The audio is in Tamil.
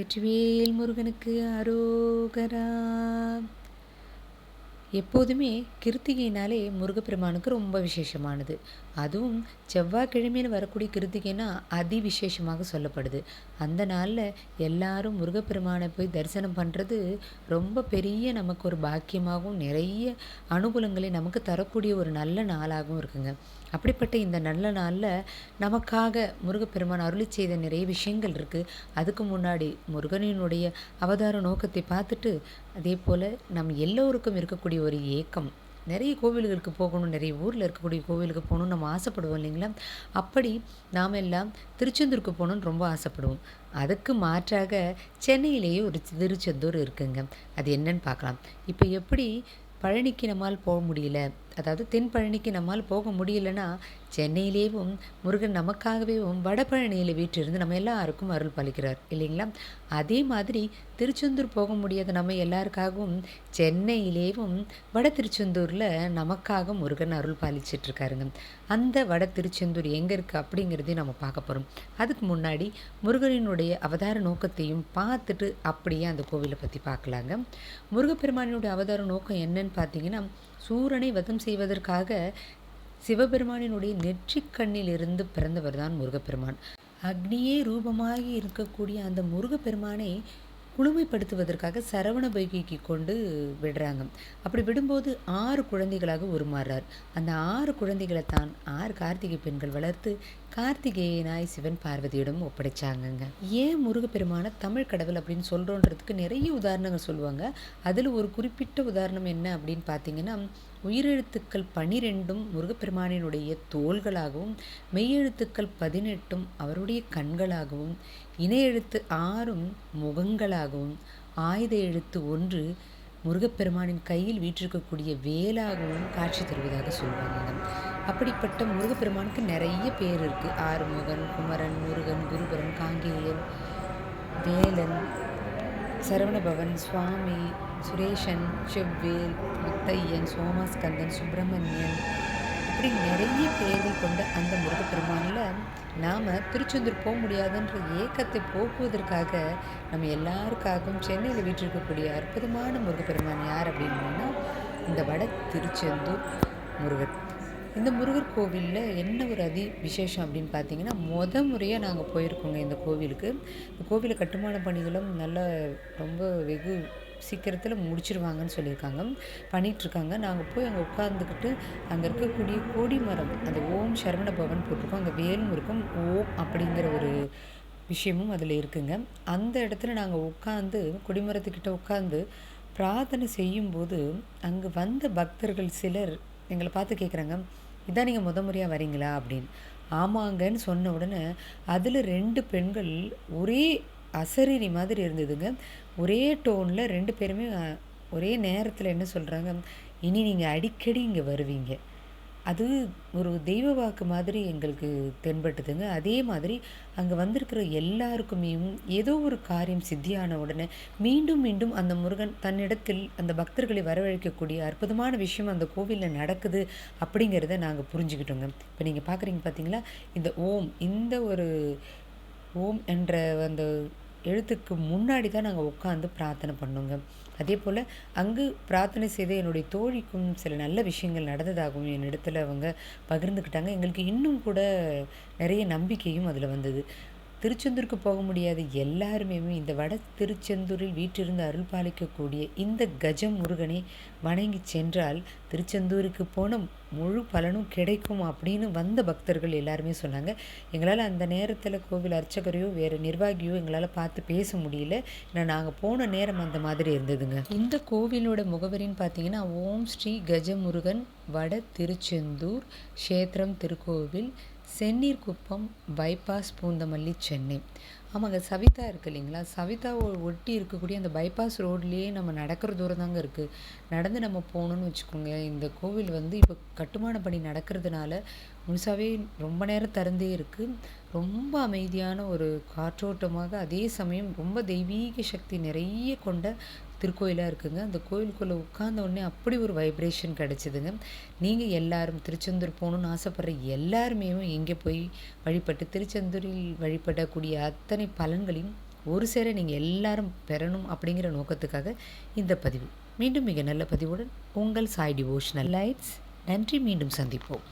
வெற்றிவேல் முருகனுக்கு அரோகரா. எப்போதுமே கிருத்திகைனாலே முருகப்பெருமானுக்கு ரொம்ப விசேஷமானது. அதுவும் செவ்வாய்க்கிழமையில் வரக்கூடிய கிருத்திகைனா அதி விசேஷமாக சொல்லப்படுது. அந்த நாளில் எல்லாரும் முருகப்பெருமானை போய் தரிசனம் பண்ணுறது ரொம்ப பெரிய நமக்கு ஒரு பாக்கியமாகவும் நிறைய அனுகூலங்களை நமக்கு தரக்கூடிய ஒரு நல்ல நாளாகவும் இருக்குங்க. அப்படிப்பட்ட இந்த நல்ல நாளில் நமக்காக முருகப்பெருமான் அருளி செய்த நிறைய விஷயங்கள் இருக்குது அதுக்கு முன்னாடி முருகனினுடைய அவதார நோக்கத்தை பார்த்துட்டு அதே போல் நம் எல்லோருக்கும் இருக்கக்கூடிய ஒரு ஏக்கம். நிறைய கோவில்களுக்கு போகணும் நிறைய ஊரில் இருக்கக்கூடிய கோவிலுக்கு போகணும்னு நம்ம ஆசைப்படுவோம் இல்லைங்களா? அப்படி நாம் எல்லாம் திருச்செந்தூருக்கு போகணுன்னு ரொம்ப ஆசைப்படுவோம். அதுக்கு மாற்றாக சென்னையிலேயே ஒரு திருச்செந்தூர் இருக்குங்க. அது என்னன்னு பார்க்கலாம். இப்போ எப்படி பழனிக்கு நம்மால் போக முடியல? அதாவது தென்பழனிக்கு நம்மால் போக முடியலன்னா சென்னையிலேயும் முருகன் நமக்காகவேவும் வடபழனியில் வீட்டிலிருந்து நம்ம எல்லாருக்கும் அருள் பாலிக்கிறார் இல்லைங்களா? அதே மாதிரி திருச்செந்தூர் போக முடியாத நம்ம எல்லாருக்காகவும் சென்னையிலேயும் வட திருச்செந்தூரில் நமக்காக முருகன் அருள் பாலிச்சிட்ருக்காருங்க. அந்த வட திருச்செந்தூர் எங்கே இருக்குது அப்படிங்கிறதையும் நம்ம பார்க்க போகிறோம் அதுக்கு முன்னாடி முருகனினுடைய அவதார நோக்கத்தையும் பார்த்துட்டு அப்படியே அந்த கோவிலை பற்றி பார்க்கலாங்க. முருகப்பெருமானினுடைய அவதார நோக்கம் என்னன்னு பார்த்தீங்கன்னா சூரனை வதம் செய்வதற்காக சிவபெருமானினுடைய நெற்றிக்கண்ணில் இருந்து பிறந்தவர் தான் முருகப்பெருமான். அக்னியே ரூபமாகி இருக்கக்கூடிய அந்த முருகப்பெருமானை குளுமைப்படுத்துவதற்காக சரவண பைகிக்கு கொண்டு விடுறாங்க. அப்படி விடும்போது ஆறு குழந்தைகளாக உருமாறுறார். அந்த ஆறு குழந்தைகளை தான் ஆறு கார்த்திகை பெண்கள் வளர்த்து கார்த்திகேயனாய் சிவன் பார்வதியிடம் ஒப்படைச்சாங்கங்க. ஏன் முருகப்பெருமான தமிழ் கடவுள் அப்படின்னு சொல்கிறோன்றதுக்கு நிறைய உதாரணங்கள் சொல்லுவாங்க. அதில் ஒரு குறிப்பிட்ட உதாரணம் என்ன அப்படின்னு பார்த்தீங்கன்னா உயிரெழுத்துக்கள் பனிரெண்டும் முருகப்பெருமானினுடைய தோள்களாகவும் மெய்யெழுத்துக்கள் பதினெட்டும் அவருடைய கண்களாகவும் இணை எழுத்து ஆறும் முகங்களாகவும் ஆயுத எழுத்து ஒன்று முருகப்பெருமானின் கையில் வீற்றிருக்கக்கூடிய வேலாகவும் காட்சி தருவதாக சொல்லுவாங்க அப்படிப்பட்ட முருகப்பெருமானுக்கு நிறைய பேர் இருக்குது ஆறுமுகன் குமரன் முருகன் குருபரன் காங்கேயன் வேலன் சரவணபவன் சுவாமி சுரேஷன் செவ்வேல் முத்தையன் சோமாஸ்கந்தன் சுப்பிரமணியன் இப்படி நிறைய பேரை கொண்ட அந்த முருகப்பெருமானில் நாம் திருச்செந்தூர் போக முடியாதுன்ற ஏக்கத்தை போக்குவதற்காக நம்ம எல்லாருக்காகவும் சென்னையில் வீற்றிருக்கக்கூடிய அற்புதமான முருகப்பெருமான் யார் அப்படின்னா இந்த வட திருச்செந்தூர் முருகன் இந்த முருகர் கோவிலில் என்ன ஒரு அதி விசேஷம் அப்படின்னு பார்த்தீங்கன்னா முத முறையாக நாங்கள் போயிருக்கோங்க இந்த கோவிலுக்கு. இந்த கோவிலை கட்டுமான பணிகளும் நல்ல ரொம்ப வெகு சீக்கிரத்தில் முடிச்சிருவாங்கன்னு சொல்லியிருக்காங்க. பண்ணிகிட்ருக்காங்க நாங்கள் போய் அங்கே உட்காந்துக்கிட்டு அங்கே இருக்கக்கூடிய கொடி மரம் அந்த ஓம் சரவண பவன் போட்டிருக்கோம் அங்கே வேலும் இருக்கும் ஓம் அப்படிங்கிற ஒரு விஷயமும் அதில் இருக்குங்க. அந்த இடத்துல நாங்கள் உட்காந்து கொடிமரத்துக்கிட்ட உட்காந்து பிரார்த்தனை செய்யும்போது அங்கே வந்த பக்தர்கள் சிலர் எங்களை பார்த்து கேட்குறாங்க இதான் நீங்கள் முத முறையாக வரீங்களா? அப்படின்னு. ஆமாங்கன்னு சொன்ன உடனே அதில் ரெண்டு பெண்கள் ஒரே அசரீரி மாதிரி இருந்ததுங்க. ஒரே டோனில் ரெண்டு பேருமே ஒரே நேரத்தில் என்ன சொல்கிறாங்க இனி நீங்கள் அடிக்கடி இங்கே வருவீங்க. அது ஒரு தெய்வ வாக்கு மாதிரி எங்களுக்கு தென்பட்டுதுங்க. அதே மாதிரி அங்கே வந்திருக்கிற எல்லாருக்குமே ஏதோ ஒரு காரியம் சித்தியான உடனே மீண்டும் மீண்டும் அந்த முருகன் தன்னிடத்தில் அந்த பக்தர்களை வரவழைக்கக்கூடிய அற்புதமான விஷயம் அந்த கோவிலில் நடக்குது அப்படிங்கிறத நாங்கள் புரிஞ்சுக்கிட்டோங்க. இப்போ நீங்கள் பார்க்குறீங்க பார்த்தீங்களா இந்த ஓம் இந்த ஒரு ஓம் என்ற அந்த எழுத்துக்கு முன்னாடி தான் நாங்கள் உட்காந்து பிரார்த்தனை பண்ணோங்க. அதே போல் அங்கு பிரார்த்தனை செய்த என்னுடைய தோழிக்கும் சில நல்ல விஷயங்கள் நடந்ததாகவும் என்னிடத்தில் அவங்க பகிர்ந்துக்கிட்டாங்க. எங்களுக்கு இன்னும் கூட நிறைய நம்பிக்கையும் அதில் வந்தது. திருச்செந்தூருக்கு போக முடியாத எல்லாருமே இந்த வட திருச்செந்தூரில் வீட்டிலிருந்து அருள் பாலிக்கக்கூடிய இந்த கஜம் முருகனை வணங்கி சென்றால் திருச்செந்தூருக்கு போன முழு பலனும் கிடைக்கும் அப்படின்னு வந்த பக்தர்கள் எல்லாருமே சொன்னாங்க. எங்களால் அந்த நேரத்தில் கோவில் அர்ச்சகரையோ வேறு நிர்வாகியோ எங்களால் பார்த்து பேச முடியல. ஏன்னா நாங்கள் போன நேரம் அந்த மாதிரி இருந்ததுங்க. இந்த கோவிலோட முகவரின்னு பார்த்தீங்கன்னா ஓம் ஸ்ரீ கஜமுருகன் வட திருச்செந்தூர் க்ஷேத்திரம் திருக்கோவில் செந்நீர் குப்பம் பைபாஸ் பூந்தமல்லி சென்னை. ஆமாங்க சவிதா இருக்குது இல்லைங்களா? சவிதா ஒட்டி இருக்கக்கூடிய அந்த பைபாஸ் ரோட்லேயே நம்ம நடக்கிற தூரம் தாங்க இருக்குது நடந்து நம்ம போகணுன்னு வச்சுக்கோங்க இந்த கோவில் வந்து இப்போ கட்டுமான பணி நடக்கிறதுனால முழுசாகவே ரொம்ப நேரம் திறந்தே இருக்குது ரொம்ப அமைதியான ஒரு காற்றோட்டமாக அதே சமயம் ரொம்ப தெய்வீக சக்தி நிறைய கொண்ட திருக்கோயிலாக இருக்குங்க. அந்த கோயிலுக்குள்ளே உட்கார்ந்த உடனே அப்படி ஒரு வைப்ரேஷன் கிடச்சிதுங்க. நீங்கள் எல்லாரும் திருச்செந்தூர் போகணுன்னு ஆசைப்படுற எல்லாருமே இங்கே போய் வழிபட்டு திருச்செந்தூரில் வழிபடக்கூடிய அத்தனை பலன்களையும் ஒரு சேர நீங்கள் எல்லாரும் பெறணும் அப்படிங்கிற நோக்கத்துக்காக இந்த பதிவு. மீண்டும் மிக நல்ல பதிவுடன் உங்கள் சாய் டிவோஷனல் லைட்ஸ். நன்றி மீண்டும் சந்திப்போம்.